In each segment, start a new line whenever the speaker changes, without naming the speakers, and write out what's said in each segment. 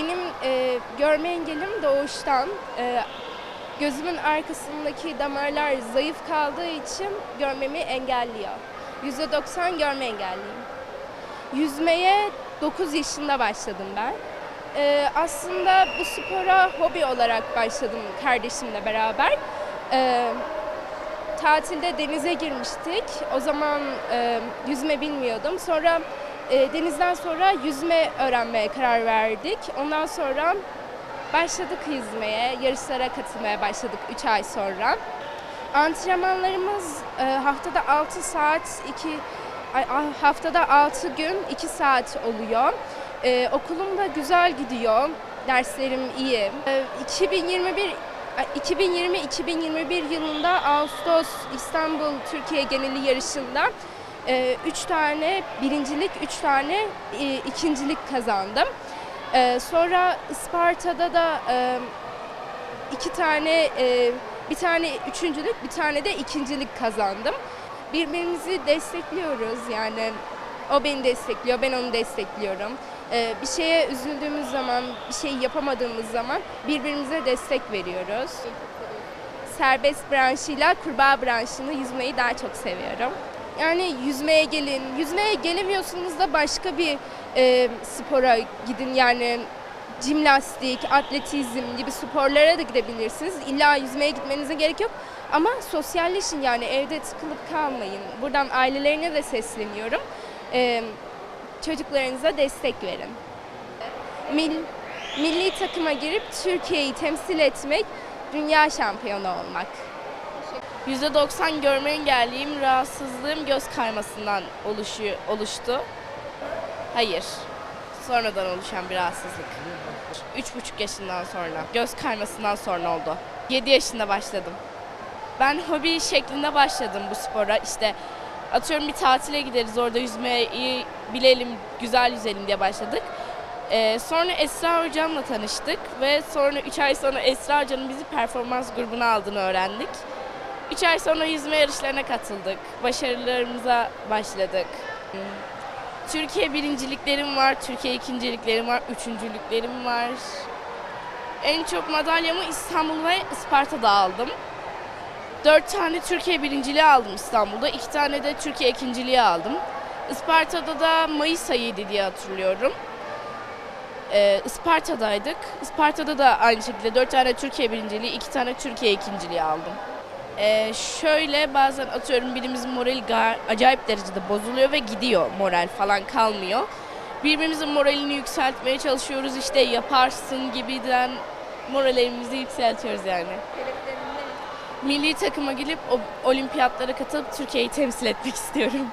Benim e, görme engelim doğuştan. E, gözümün arkasındaki damarlar zayıf kaldığı için görmemi engelliyor. %90 görme engelliyim. Yüzmeye 9 yaşında başladım ben. E, aslında bu spora hobi olarak başladım kardeşimle beraber. E, tatilde denize girmiştik. O zaman e, yüzme bilmiyordum. Sonra e, denizden sonra yüzme öğrenmeye karar verdik. Ondan sonra başladık yüzmeye, yarışlara katılmaya başladık 3 ay sonra. Antrenmanlarımız e, haftada 6 saat, 2 ay, ah, haftada 6 gün 2 saat oluyor. E, okulum da güzel gidiyor. Derslerim iyi. E, 2021 2020-2021 yılında Ağustos İstanbul Türkiye geneli yarışında 3 tane birincilik, 3 tane e, ikincilik kazandım. E, sonra Isparta'da da e, iki tane, e, bir tane üçüncülük, bir tane de ikincilik kazandım. Birbirimizi destekliyoruz yani. O beni destekliyor, ben onu destekliyorum. E, bir şeye üzüldüğümüz zaman, bir şey yapamadığımız zaman birbirimize destek veriyoruz. Serbest branşıyla kurbağa branşını yüzmeyi daha çok seviyorum. Yani yüzmeye gelin. Yüzmeye gelemiyorsanız da başka bir e, spora gidin. Yani jimnastik, atletizm gibi sporlara da gidebilirsiniz. İlla yüzmeye gitmenize gerek yok. Ama sosyalleşin yani evde tıkılıp kalmayın. Buradan ailelerine de sesleniyorum. E, çocuklarınıza destek verin. Mil, milli takıma girip Türkiye'yi temsil etmek, dünya şampiyonu olmak.
%90 görme engelliyim. Rahatsızlığım göz kaymasından oluşuyor, oluştu. Hayır. Sonradan oluşan bir rahatsızlık. Üç buçuk yaşından sonra. Göz kaymasından sonra oldu. 7 yaşında başladım. Ben hobi şeklinde başladım bu spora. İşte atıyorum bir tatile gideriz orada yüzmeyi bilelim, güzel yüzelim diye başladık. Ee, sonra Esra hocamla tanıştık ve sonra 3 ay sonra Esra hocanın bizi performans grubuna aldığını öğrendik. 3 ay sonra yüzme yarışlarına katıldık. Başarılarımıza başladık. Türkiye birinciliklerim var, Türkiye ikinciliklerim var, üçüncülüklerim var. En çok madalyamı İstanbul ve Isparta'da aldım. Dört tane Türkiye birinciliği aldım İstanbul'da, iki tane de Türkiye ikinciliği aldım. Isparta'da da Mayıs ayıydı diye hatırlıyorum. Ee, Isparta'daydık. Isparta'da da aynı şekilde dört tane Türkiye birinciliği, iki tane Türkiye ikinciliği aldım. Ee, şöyle bazen atıyorum birimizin morali acayip derecede bozuluyor ve gidiyor moral falan kalmıyor. Birbirimizin moralini yükseltmeye çalışıyoruz işte yaparsın gibiden moralimizi yükseltiyoruz yani. Milli takıma gelip o olimpiyatlara katılıp Türkiye'yi temsil etmek istiyorum.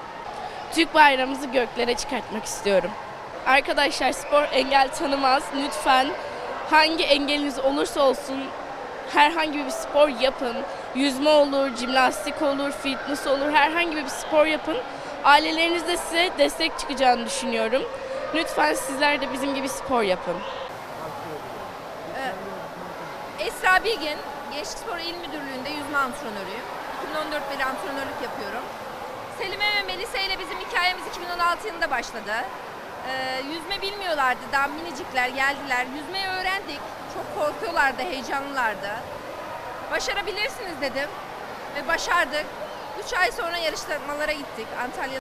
Türk bayrağımızı göklere çıkartmak istiyorum. Arkadaşlar spor engel tanımaz. Lütfen hangi engeliniz olursa olsun herhangi bir spor yapın. Yüzme olur, jimnastik olur, fitness olur, herhangi bir spor yapın. Aileleriniz de size destek çıkacağını düşünüyorum. Lütfen sizler de bizim gibi spor yapın.
Esra Bilgin, Gençlik Spor İl Müdürlüğü'nde yüzme antrenörüyüm. 2014 beri antrenörlük yapıyorum. Selime ve Melisa ile bizim hikayemiz 2016 yılında başladı. Ee, yüzme bilmiyorlardı, daha minicikler geldiler. Yüzmeyi öğrendik. Çok korkuyorlardı, heyecanlılardı. Başarabilirsiniz dedim ve başardık. 3 ay sonra yarışmalara gittik. Antalya